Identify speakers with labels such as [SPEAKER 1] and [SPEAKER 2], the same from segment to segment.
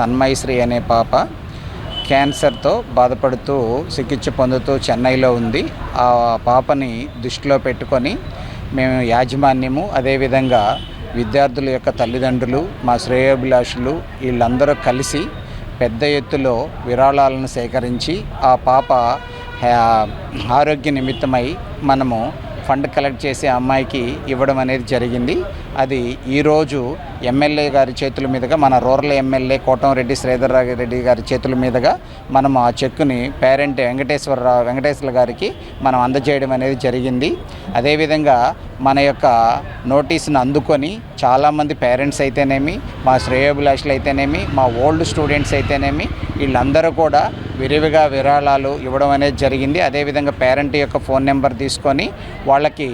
[SPEAKER 1] తన్మయశ్రీ అనే పాప క్యాన్సర్తో బాధపడుతూ చికిత్స పొందుతూ చెన్నైలో ఉంది. ఆ పాపని దృష్టిలో పెట్టుకొని మేము యాజమాన్యము. అదేవిధంగా విద్యార్థుల యొక్క తల్లిదండ్రులు మా శ్రేయోభిలాషులు వీళ్ళందరూ కలిసి పెద్ద ఎత్తులో విరాళాలను సేకరించి ఆ పాప ఆరోగ్య నిమిత్తమై మనము ఫండ్ కలెక్ట్ చేసి ఆ అమ్మాయికి ఇవ్వడం అనేది జరిగింది. అది ఈరోజు ఎమ్మెల్యే గారి చేతుల మీదుగా మన రూరల్ ఎమ్మెల్యే కోటంరెడ్డి శ్రీధర్ రెడ్డి గారి చేతుల మీదుగా మనం ఆ చెక్కుని పేరెంట్ వెంకటేశ్వరరావు వెంకటేశ్వర గారికి మనం అందజేయడం అనేది జరిగింది. అదేవిధంగా మన యొక్క నోటీస్ని అందుకొని చాలామంది పేరెంట్స్ అయితేనేమి మా శ్రేయోభిలాషులు అయితేనేమి మా ఓల్డ్ స్టూడెంట్స్ అయితేనేమి వీళ్ళందరూ కూడా విరివిగా విరాళాలు ఇవ్వడం అనేది జరిగింది. అదేవిధంగా పేరెంట్ యొక్క ఫోన్ నెంబర్ తీసుకొని వాళ్ళకి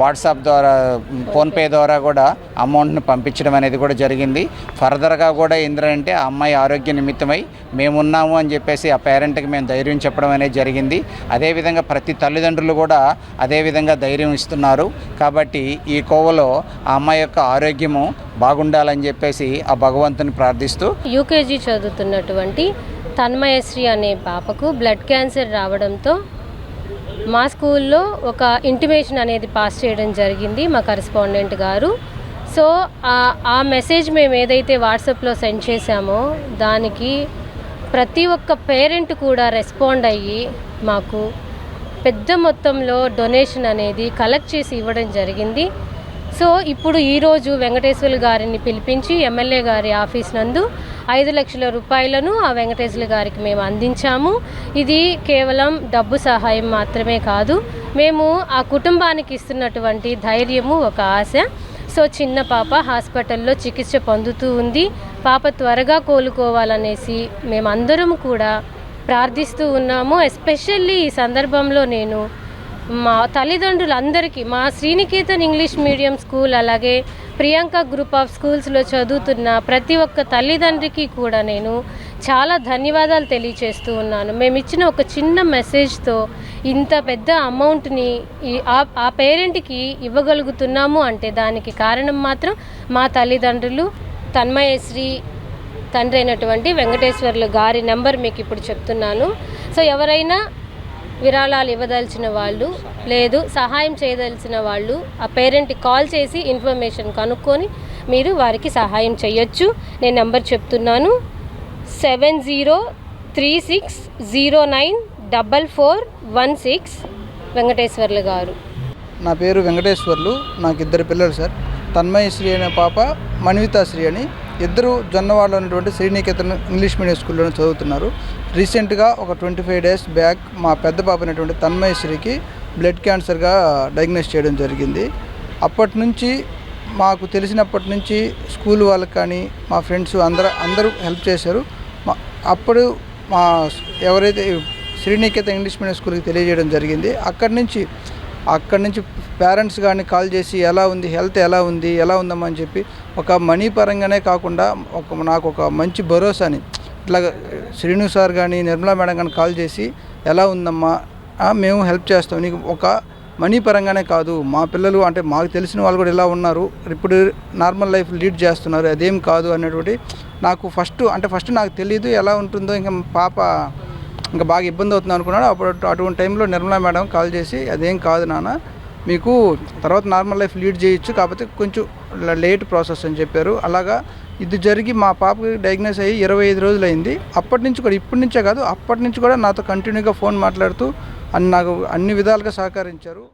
[SPEAKER 1] వాట్సాప్ ద్వారా ఫోన్పే ద్వారా కూడా అమౌంట్ని పంపించడం అనేది కూడా జరిగింది. ఫర్దర్గా కూడా ఏంటంటే ఆ అమ్మాయి ఆరోగ్య నిమిత్తమై మేమున్నాము అని చెప్పేసి ఆ పేరెంట్కి మేము ధైర్యం చెప్పడం అనేది జరిగింది. అదేవిధంగా ప్రతి తల్లిదండ్రులు కూడా అదేవిధంగా ధైర్యం ఇస్తున్నారు. కాబట్టి ఈ కోవలో ఆ అమ్మాయి యొక్క ఆరోగ్యము బాగుండాలని చెప్పేసి ఆ భగవంతుని ప్రార్థిస్తూ
[SPEAKER 2] యూకేజీ చదువుతున్నటువంటి తన్మయశ్రీ అనే పాపకు బ్లడ్ క్యాన్సర్ రావడంతో మా స్కూల్లో ఒక ఇంటిమేషన్ అనేది పాస్ చేయడం జరిగింది మా కరెస్పాండెంట్ గారు. సో ఆ- ఆ మెసేజ్ మేము ఏదైతే వాట్సాప్లో సెండ్ చేశామో దానికి ప్రతి ఒక్క పేరెంట్ కూడా రెస్పాండ్ అయ్యి మాకు పెద్ద మొత్తంలో డొనేషన్ అనేది కలెక్ట్ చేసి ఇవ్వడం జరిగింది. సో ఇప్పుడు ఈరోజు వెంకటేశ్వర గారిని పిలిపించి ఎమ్మెల్యే గారి ఆఫీస్ నందు ఐదు లక్షల రూపాయలను ఆ వెంకటేశ్వర గారికి మేము అందించాము. ఇది కేవలం డబ్బు సహాయం మాత్రమే కాదు మేము ఆ కుటుంబానికి ఇస్తున్నటువంటి ధైర్యము ఒక ఆశ. సో చిన్న పాప హాస్పిటల్లో చికిత్స పొందుతూ ఉంది. పాప త్వరగా కోలుకోవాలనేసి మేమందరం కూడా ప్రార్థిస్తూ ఉన్నాము. ఎస్పెషల్లీ ఈ సందర్భంలో నేను మా తల్లిదండ్రులందరికీ మా శ్రీనికేతన్ ఇంగ్లీష్ మీడియం స్కూల్ అలాగే ప్రియాంక గ్రూప్ ఆఫ్ స్కూల్స్లో చదువుతున్న ప్రతి ఒక్క తల్లిదండ్రికి కూడా నేను చాలా ధన్యవాదాలు తెలియచేస్తూ ఉన్నాను. మేము ఇచ్చిన ఒక చిన్న మెసేజ్తో ఇంత పెద్ద అమౌంట్ని ఆ- ఆ పేరెంట్కి ఇవ్వగలుగుతున్నాము అంటే దానికి కారణం మాత్రం మా తల్లిదండ్రులు తన్మయశ్రీ తండ్రి అయినటువంటి వెంకటేశ్వర్లు గారి నెంబర్ మీకు ఇప్పుడు చెప్తున్నాను. సో ఎవరైనా విరాళాలు ఇవ్వదలిచిన వాళ్ళు లేదు సహాయం చేయదలిచిన వాళ్ళు ఆ పేరెంట్కి కాల్ చేసి ఇన్ఫర్మేషన్ కనుక్కొని మీరు వారికి సహాయం చేయొచ్చు. నేను నెంబర్ చెప్తున్నాను. Seven zero three six zero nine double four one six Venkateswarlu గారు.
[SPEAKER 3] నా పేరు వెంకటేశ్వర్లు. నాకు ఇద్దరు పిల్లలు సార్. తన్మయశ్రీ అనే పాప మణివితాశ్రీ అని ఇద్దరు జొన్నవాడలో ఉన్నటువంటి శ్రీనికేతన్ ఇంగ్లీష్ మీడియం స్కూల్లోనే చదువుతున్నారు. రీసెంట్గా ఒక ట్వంటీ ఫైవ్ డేస్ బ్యాక్ మా పెద్ద పాప అయినటువంటి తన్మయశ్రీకి బ్లడ్ క్యాన్సర్గా డయాగ్నోస్ చేయడం జరిగింది. అప్పటి నుంచి మాకు తెలిసినప్పటి నుంచి స్కూల్ వాళ్ళకి కానీ మా ఫ్రెండ్స్ అందరూ అందరూ హెల్ప్ చేశారు. మా అప్పుడు మా ఎవరైతే శ్రీనికేత ఇంగ్లీష్ మీడియం స్కూల్కి తెలియజేయడం జరిగింది. అక్కడి నుంచి అక్కడి నుంచి పేరెంట్స్ కానీ కాల్ చేసి ఎలా ఉంది హెల్త్ ఎలా ఉంది ఎలా ఉందమ్మా అని చెప్పి ఒక మనీ పరంగానే కాకుండా ఒక నాకు ఒక మంచి భరోసాని ఇట్లా శ్రీను సార్ కానీ నిర్మలా మేడం కానీ కాల్ చేసి ఎలా ఉందమ్మా మేము హెల్ప్ చేస్తాం. నీకు ఒక మనీ పరంగానే కాదు మా పిల్లలు అంటే మాకు తెలిసిన వాళ్ళు కూడా ఇలా ఉన్నారు. ఇప్పుడు నార్మల్ లైఫ్ లీడ్ చేస్తున్నారు అదేం కాదు అనేటువంటి నాకు ఫస్ట్ అంటే ఫస్ట్ నాకు తెలియదు ఎలా ఉంటుందో ఇంకా పాప ఇంకా బాగా ఇబ్బంది అవుతుంది అనుకున్నాడు. అప్పుడు అటువంటి టైంలో నిర్మలా మేడం కాల్ చేసి అదేం కాదు నాన్న మీకు తర్వాత నార్మల్ లైఫ్ లీడ్ చేయొచ్చు కాకపోతే కొంచెం లేట్ ప్రాసెస్ అని చెప్పారు. అలాగా ఇది జరిగి మా పాపకి డయాగ్నోస్ అయ్యి ఇరవై ఐదు రోజులు అయింది అప్పటి నుంచి కూడా ఇప్పటి నుంచే కాదు అప్పటి నుంచి కూడా నాతో కంటిన్యూగా ఫోన్ మాట్లాడుతూ అన్ని నాకు అన్ని విధాలుగా సహకరించారు.